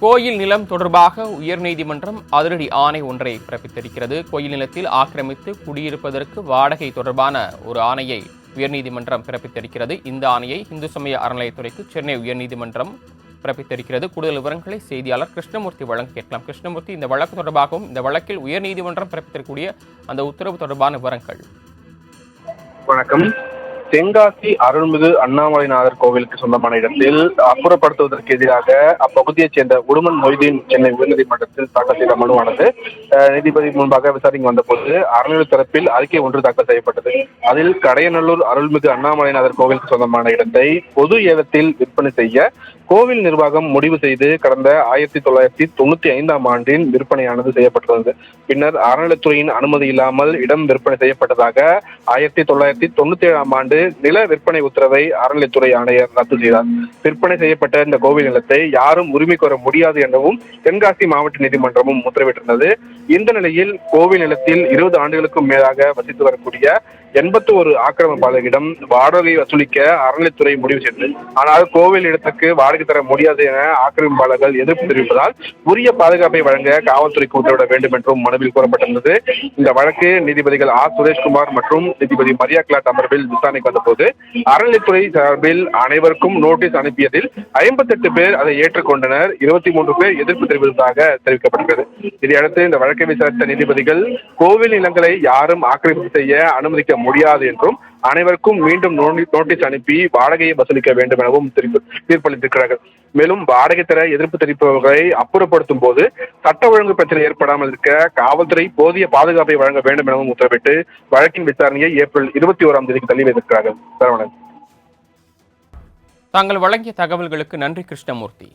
கோயில் நிலம் தொடர்பாக உயர்நீதிமன்றம் அதிரடி ஆணை ஒன்றை பிறப்பித்திருக்கிறது. கோயில் நிலத்தில் ஆக்கிரமித்து குடியிருப்பதற்கு வாடகை தொடர்பான ஒரு ஆணையை உயர்நீதிமன்றம் பிறப்பித்திருக்கிறது. இந்த ஆணையை இந்து சமய அறநிலையத்துறைக்கு சென்னை உயர்நீதிமன்றம் பிறப்பித்திருக்கிறது. கூடுதல் விவரங்களை செய்தியாளர் கிருஷ்ணமூர்த்தி வழங்க கேட்கலாம். கிருஷ்ணமூர்த்தி இந்த வழக்கு தொடர்பாகவும் இந்த வழக்கில் உயர்நீதிமன்றம் பிறப்பித்திருக்கக்கூடிய அந்த உத்தரவு தொடர்பான விவரங்கள். வணக்கம். தென்காசி அருள்மிகு அண்ணாமலைநாதர் கோவிலுக்கு சொந்தமான இடத்தில் அப்புறப்படுத்துவதற்கு எதிராக அப்பகுதியைச் சேர்ந்த உடுமன் மொய்தீன் சென்னை உயர்நீதிமன்றத்தில் தாக்கல் செய்த மனுவானது. நீதிபதி முன்பாக விசாரிக்க வந்தபோது அறநிலை தரப்பில் அறிக்கை ஒன்று தாக்கல் செய்யப்பட்டது. அதில் கடையநல்லூர் அருள்மிகு அண்ணாமலைநாதர் கோவிலுக்கு சொந்தமான இடத்தை பொது ஏலத்தில் விற்பனை செய்ய கோவில் நிர்வாகம் முடிவு செய்து கடந்த ஆயிரத்தி தொள்ளாயிரத்தி தொண்ணூத்தி ஐந்தாம் ஆண்டின் விற்பனையானது செய்யப்பட்டுள்ளது. பின்னர் அறநிலைத்துறையின் அனுமதி இல்லாமல் இடம் விற்பனை செய்யப்பட்டதாக ஆயிரத்தி தொள்ளாயிரத்தி தொண்ணூத்தி ஏழாம் ஆண்டு நில விற்பனை உத்தரவை அறநிலைத்துறை ஆணையர் ரத்து செய்தார். விற்பனை செய்யப்பட்ட இந்த கோவில் நிலத்தை யாரும் உரிமை கோர முடியாது எனவும் தென்காசி மாவட்ட நீதிமன்றமும் உத்தரவிட்டிருந்தது. இந்த நிலையில் கோவில் நிலத்தில் இருபது ஆண்டுகளுக்கும் மேலாக வசித்து வரக்கூடிய எண்பத்தி ஒரு ஆக்கிரமிப்பாளர்களிடம் வாடகை வசூலிக்க அறநிலைத்துறை முடிவு செய்தது. ஆனால் கோவில் இடத்துக்கு வாடகை தர முடியாது என ஆக்கிரமிப்பாளர்கள் எதிர்ப்பு தெரிவிப்பதால் உரிய பாதுகாப்பை வழங்க காவல்துறைக்கு உத்தரவிட வேண்டும் என்றும் மனுவில் கூறப்பட்டிருந்தது. இந்த வழக்கு நீதிபதிகள் ஆர். சுரேஷ்குமார் மற்றும் நீதிபதி மரியா கிளாட் அமர்வில் விசாரணைக்கு வந்தபோது அறநிலைத்துறை சார்பில் அனைவருக்கும் நோட்டீஸ் அனுப்பியதில் ஐம்பத்தெட்டு பேர் அதை ஏற்றுக்கொண்டனர். இருபத்தி மூன்று பேர் எதிர்ப்பு தெரிவித்ததாக தெரிவிக்கப்பட்டது இதையடுத்து இந்த வழக்கை விசாரித்த நீதிபதிகள் கோவில் நிலங்களை யாரும் ஆக்கிரமிப்பு செய்ய அனுமதிக்க முடியாது என்றும் அனைவருக்கும் மீண்டும் நோண்டி- நோட்டீஸ் அனுப்பி வாடகையை வசூலிக்க வேண்டும் எனவும் தீர்ப்பளித்திருக்கிறார்கள். மேலும் வாடகை தர எதிர்ப்பு தெரிவிப்பவர்களை அப்புறப்படுத்தும் போது சட்ட ஒழுங்கு பிரச்சனை ஏற்படாமல் இருக்க காவல்துறை போதிய பாதுகாப்பை வழங்க வேண்டும் எனவும் உத்தரவிட்டு வழக்கின் விசாரணையை ஏப்ரல் இருபத்தி ஓராம் தேதிக்கு தள்ளி வைத்திருக்கிறார்கள். சரவணன். தாங்கள் வழங்கிய தகவல்களுக்கு நன்றி கிருஷ்ணமூர்த்தி.